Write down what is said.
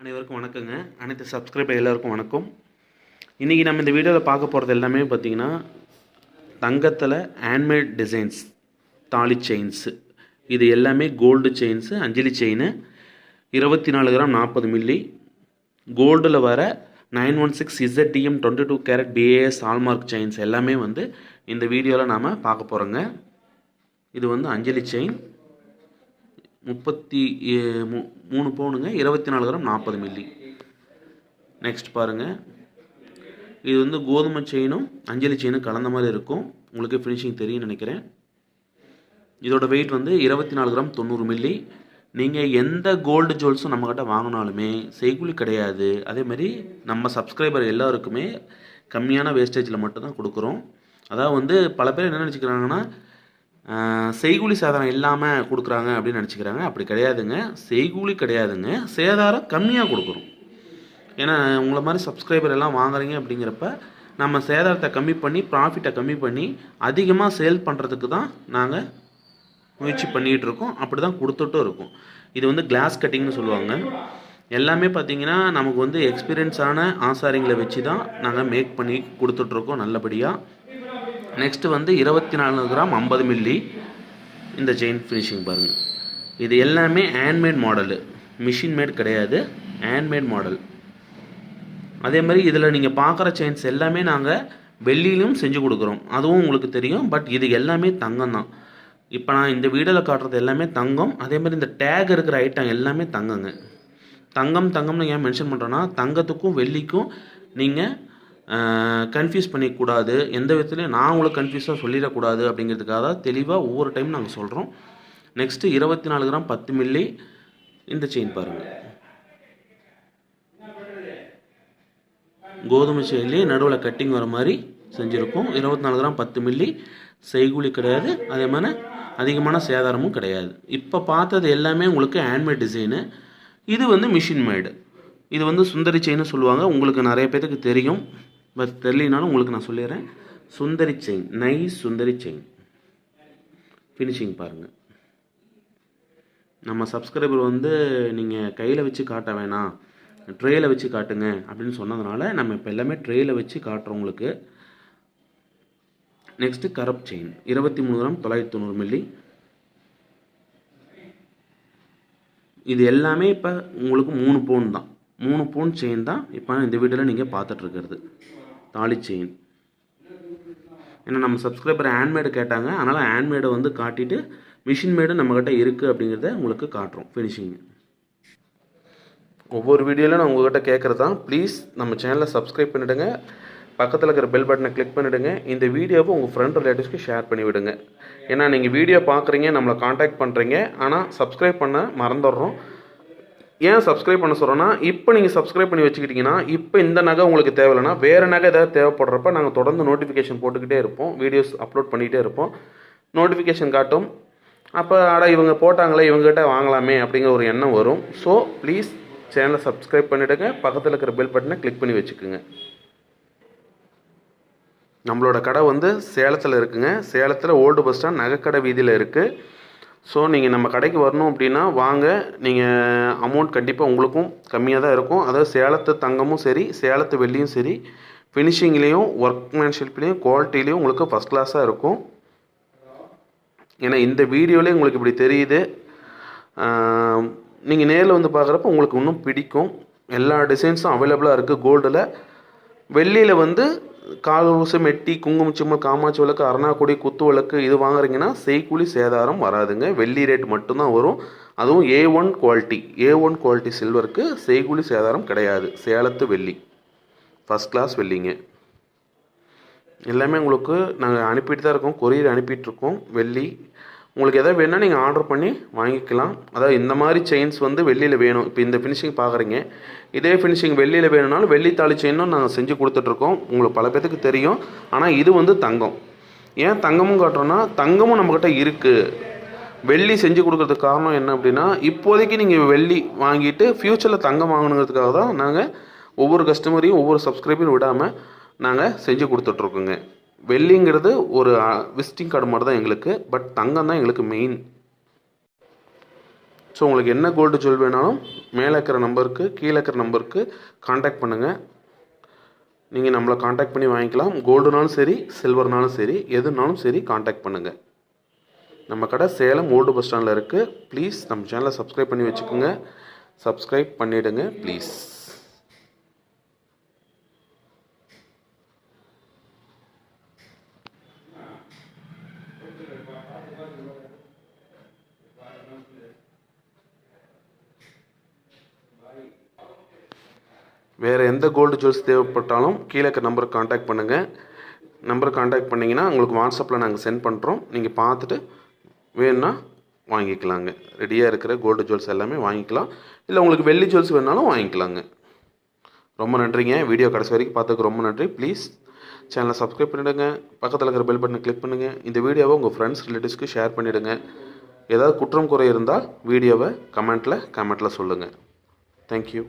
அனைவருக்கும் வணக்கங்க. அனைத்து சப்ஸ்கிரைபர் எல்லாருக்கும் வணக்கம். இன்றைக்கி நம்ம இந்த வீடியோவில் பார்க்க போகிறது எல்லாமே பார்த்தீங்கன்னா தங்கத்தில் ஹேண்ட்மேட் டிசைன்ஸ் தாலி செயின்ஸு இது எல்லாமே கோல்டு செயின்ஸு அஞ்சலி செயின் இருபத்தி நாலு கிராம் நாற்பது மில்லி கோல்டில் வர நைன் ஒன் சிக்ஸ் இசட்டிஎம் டுவெண்ட்டி டூ கேரட் பிஏஎஸ் ஹால்மார்க் செயின்ஸ் எல்லாமே வந்து இந்த வீடியோவில் நாம் பார்க்க போகிறோங்க இது வந்து அஞ்சலி செயின் முப்பத்தி ஏ- மூ- மூணு பவுனுங்க இருபத்தி நாலு கிராம் நாற்பது மில்லி நெக்ஸ்ட் பாருங்கள் இது வந்து கோதுமை செயினும் அஞ்சலி செயினும் கலந்த மாதிரி இருக்கும். உங்களுக்கு ஃபினிஷிங் தெரியும்னு நினைக்கிறேன். இதோட வெயிட் வந்து இருபத்தி நாலு கிராம் தொண்ணூறு மில்லி நீங்கள் எந்த கோல்டு ஜுவல்ஸும் நம்மக்கிட்ட வாங்கினாலுமே செய்குலி கிடையாது. அதே மாதிரி நம்ம சப்ஸ்கிரைபர் எல்லாருக்குமே கம்மியான வேஸ்டேஜில் மட்டும்தான் கொடுக்குறோம். அதாவது வந்து பல பேர் என்ன நினச்சிக்கிறாங்கன்னா செய்கூலி சேதாரம் இல்லாமல் கொடுக்குறாங்க அப்படின்னு நினச்சிக்கிறாங்க. அப்படி கிடையாதுங்க. செய்கூலி கிடையாதுங்க. சேதாரம் கம்மியாக கொடுக்குறோம் ஏன்னா உங்களை மாதிரி சப்ஸ்கிரைபர் எல்லாம் வாங்குறீங்க அப்படிங்கிறப்ப நம்ம சேதாரத்தை கம்மி பண்ணி ப்ராஃபிட்டை கம்மி பண்ணி அதிகமாக சேல் பண்ணுறதுக்கு தான் நாங்கள் முயற்சி பண்ணிகிட்ருக்கோம் அப்படி தான் கொடுத்துட்டும் இருக்கோம். இது வந்து கிளாஸ் கட்டிங்னு சொல்லுவாங்க. எல்லாமே பார்த்தீங்கன்னா நமக்கு வந்து எக்ஸ்பீரியன்ஸான ஆசாரிங்களை வச்சு தான் நாங்கள் மேக் பண்ணி கொடுத்துட்ருக்கோம் நல்லபடியாக நெக்ஸ்ட்டு வந்து இருபத்தி நாலு கிராம் ஐம்பது மில்லி இந்த செயின் ஃபினிஷிங் பாருங்கள் இது எல்லாமே ஹேண்ட்மேட் மாடலு மிஷின் மேட் கிடையாது ஹேண்ட்மேட் மாடல் அதே மாதிரி இதில் நீங்கள் பார்க்குற செயின்ஸ் எல்லாமே நாங்கள் வெள்ளியிலும் செஞ்சு கொடுக்குறோம். அதுவும் உங்களுக்கு தெரியும் பட் இது எல்லாமே தங்கம் தான். இப்போ நான் இந்த வீடியோவில் காட்டுறது எல்லாமே தங்கம். அதே மாதிரி இந்த டேக் இருக்கிற ஐட்டம் எல்லாமே தங்கங்க. தங்கம் தங்கம்னு ஏன் மென்ஷன் பண்ணுறோன்னா தங்கத்துக்கும் வெள்ளிக்கும் நீங்கள் கன்ஃபியூஸ் பண்ணிக்கூடாது. எந்த விதத்துலையும் நான் உங்களுக்கு கன்ஃபியூஸாக சொல்லிடக்கூடாது அப்படிங்கிறதுக்காக தான் தெளிவாக ஒவ்வொரு டைம் நாங்கள் சொல்கிறோம் நெக்ஸ்ட்டு இருபத்தி நாலு கிராம் பத்து மில்லி இந்த செயின் பாருங்கள் கோதுமை செயின்லேயே நடுவில் கட்டிங் வர மாதிரி செஞ்சுருக்கோம். இருபத்தி நாலு கிராம் பத்து மில்லி செய்கூலி கிடையாது. அதே மாதிரி அதிகமான சேதாரமும் கிடையாது. இப்போ பார்த்தது எல்லாமே உங்களுக்கு ஹேண்ட்மேட் டிசைனு இது வந்து மிஷின் மேடு இது வந்து சுந்தரி செயின்னு சொல்லுவாங்க. உங்களுக்கு நிறைய பேர்த்துக்கு தெரியும். பட் தெரியலனாலும் உங்களுக்கு நான் சொல்லிடுறேன். Sundari chain nice Sundari chain finishing பாருங்கள் நம்ம சப்ஸ்கிரைபர் வந்து நீங்கள் கையில் வச்சு காட்ட வேணாம். ட்ரேயில் வச்சு காட்டுங்க அப்படின்னு சொன்னதுனால நம்ம இப்போ எல்லாமே ட்ரேயில் வச்சு காட்டுறோம் உங்களுக்கு. நெக்ஸ்ட்டு கரப் செயின் இருபத்தி மூணு கிராம் தொள்ளாயிரத்தி தொண்ணூறு மில்லி இது எல்லாமே இப்போ உங்களுக்கு மூணு பவுன் தான். மூணு பவுன் செயின் தான் இப்போ இந்த வீட்டில் நீங்கள் பார்த்துட்ருக்கிறது தாலி செயின் ஏன்னா நம்ம சப்ஸ்கிரைபர் ஹேண்ட்மேடு கேட்டாங்க. அதனால் ஹேண்ட்மேடை வந்து காட்டிட்டு மிஷின் மேடு நம்மக்கிட்ட இருக்குது அப்படிங்கிறத உங்களுக்கு காட்டுறோம். ஃபினிஷிங் ஒவ்வொரு வீடியோவில் நான் உங்கள்கிட்ட கேட்குறது தான் ப்ளீஸ் நம்ம சேனலை சப்ஸ்கிரைப் பண்ணிவிடுங்க பக்கத்தில் இருக்கிற பெல் பட்டனை கிளிக் பண்ணிவிடுங்க இந்த வீடியோவை உங்கள் ஃப்ரெண்ட் ரிலேட்டிவ்ஸ்க்கு ஷேர் பண்ணிவிடுங்க ஏன்னா நீங்கள் வீடியோ பார்க்குறீங்க நம்மளை காண்டாக்ட் பண்ணுறீங்க ஆனால் சப்ஸ்கிரைப் பண்ண மறந்துடுறோம். ஏன் சப்ஸ்கிரைப் பண்ண சொல்கிறோன்னா இப்போ நீங்கள் சப்ஸ்கிரைப் பண்ணி வச்சுக்கிட்டிங்கன்னா இப்போ இந்த நகை உங்களுக்கு தேவையில்லைனா வேறு நகை ஏதாவது தேவைப்படுறப்ப நாங்கள் தொடர்ந்து நோட்டிஃபிகேஷன் போட்டுக்கிட்டே இருப்போம். வீடியோஸ் அப்லோட் பண்ணிகிட்டே இருப்போம். நோட்டிஃபிகேஷன் காட்டும். அப்போ ஆடா இவங்க போட்டாங்களே இவங்ககிட்ட வாங்கலாமே அப்படிங்கிற ஒரு எண்ணம் வரும். ஸோ ப்ளீஸ் சேனலை சப்ஸ்கிரைப் பண்ணிவிடுங்க பக்கத்தில் இருக்கிற பெல் பட்டனை கிளிக் பண்ணி வச்சுக்கோங்க. நம்மளோட கடை வந்து சேலத்தில் இருக்குங்க. சேலத்தில் ஓல்டு பஸ் ஸ்டாண்ட் நகைக்கடை வீதியில் இருக்குது ஸோ நீங்கள் நம்ம கடைக்கு வரணும் அப்படின்னா வாங்க. நீங்கள் அமௌண்ட் கண்டிப்பாக உங்களுக்கும் கம்மியாக தான் இருக்கும். அதாவது சேலத்து தங்கமும் சரி சேலத்து வெள்ளியும் சரி ஃபினிஷிங்லேயும் ஒர்க்மேன்ஷிப்லேயும் குவாலிட்டிலையும் உங்களுக்கு ஃபஸ்ட் கிளாஸாக இருக்கும். ஏன்னா இந்த வீடியோலேயே உங்களுக்கு இப்படி தெரியுது. நீங்கள் நேரில் வந்து பார்க்குறப்ப உங்களுக்கு இன்னும் பிடிக்கும். எல்லா டிசைன்ஸும் அவைலபிளாக இருக்குது கோல்டில் வெள்ளியில் வந்து கால் மெட்டி குங்குமம் காமாட்சி விளக்கு அரணாக்குடி குத்து விளக்கு இது வாங்குறீங்கன்னா செய்கூலி சேதாரம் வராதுங்க. வெள்ளி ரேட் மட்டும்தான் வரும். அதுவும் A one quality A one quality சில்வருக்கு செய்கூலி சேதாரம் கிடையாது. சேலத்து வெள்ளி. ஃபஸ்ட் கிளாஸ் வெள்ளிங்க. எல்லாமே உங்களுக்கு நாங்கள் அனுப்பிட்டு தான் இருக்கோம். கொரியர் அனுப்பிட்டுருக்கோம் வெள்ளி உங்களுக்கு எதாவது வேணால் நீங்கள் ஆர்டர் பண்ணி வாங்கிக்கலாம். அதாவது இந்த மாதிரி செயின்ஸ் வந்து வெள்ளியில் வேணும். இப்போ இந்த ஃபினிஷிங் பார்க்குறீங்க இதே ஃபினிஷிங் வெள்ளியில் வேணும்னாலும் வெள்ளித்தாளி செயினும் நாங்கள் செஞ்சு கொடுத்துட்ருக்கோம். உங்களுக்கு பல பேத்துக்கு தெரியும். ஆனால் இது வந்து தங்கம். ஏன் தங்கமும் காட்டுறோன்னா தங்கமும் நம்மக்கிட்ட இருக்குது வெள்ளி செஞ்சு கொடுக்கறதுக்கு காரணம் என்ன அப்படின்னா இப்போதைக்கு நீங்கள் வெள்ளி வாங்கிட்டு ஃப்யூச்சரில் தங்கம் வாங்கணுங்கிறதுக்காக தான் நாங்கள் ஒவ்வொரு கஸ்டமரையும் ஒவ்வொரு சப்ஸ்கிரைபரையும் விடாமல் நாங்கள் செஞ்சு கொடுத்துட்ருக்கோங்க. வெள்ளிங்கிறது ஒரு விசிட்டிங் கார்டு மாதிரி தான் எங்களுக்கு பட் தங்கம் தான் எங்களுக்கு மெயின் ஸோ உங்களுக்கு என்ன கோல்டு ஜுவல் வேணாலும் மேலே இருக்கிற நம்பருக்கு கீழே இருக்கிற நம்பருக்கு காண்டாக்ட் பண்ணுங்கள் நீங்கள் நம்மளை காண்டாக்ட் பண்ணி வாங்கிக்கலாம். கோல்டுனாலும் சரி சில்வர்னாலும் சரி எதுனாலும் சரி காண்டாக்ட் பண்ணுங்கள் நம்ம கடை சேலம் ஓல்டு பஸ் ஸ்டாண்டில் இருக்குது ப்ளீஸ் நம்ம சேனலை சப்ஸ்கிரைப் பண்ணி வச்சுக்கோங்க. சப்ஸ்கிரைப் பண்ணிவிடுங்க ப்ளீஸ் வேறு எந்த கோல்டு ஜுவல்ஸ் தேவைப்பட்டாலும் கீழே இருக்க நம்பருக்கு காண்டாக்ட் பண்ணுங்கள் நம்பருக்கு காண்டாக்ட் பண்ணிங்கன்னா உங்களுக்கு வாட்ஸ்அப்பில் நாங்கள் சென்ட் பண்ணுறோம் நீங்கள் பார்த்துட்டு வேணும்னா வாங்கிக்கலாங்க. ரெடியாக இருக்கிற கோல்டு ஜுவல்ஸ் எல்லாமே வாங்கிக்கலாம். இல்லை உங்களுக்கு வெள்ளி ஜுவல்ஸ் வேணாலும் வாங்கிக்கலாங்க. ரொம்ப நன்றிங்க. வீடியோ கடைசி வரைக்கும் பார்த்ததுக்கு ரொம்ப நன்றி. ப்ளீஸ் சேனலை சப்ஸ்கிரைப் பண்ணிவிடுங்க பக்கத்தில் இருக்கிற பெல் பட்டனை கிளிக் பண்ணுங்கள் இந்த வீடியோவை உங்கள் ஃப்ரெண்ட்ஸ் ரிலேட்டிவ்ஸ்க்கு ஷேர் பண்ணிவிடுங்க ஏதாவது குற்றம் குறை இருந்தால் வீடியோவை கமெண்ட்டில் கமெண்ட்டில் சொல்லுங்கள் தேங்க்யூ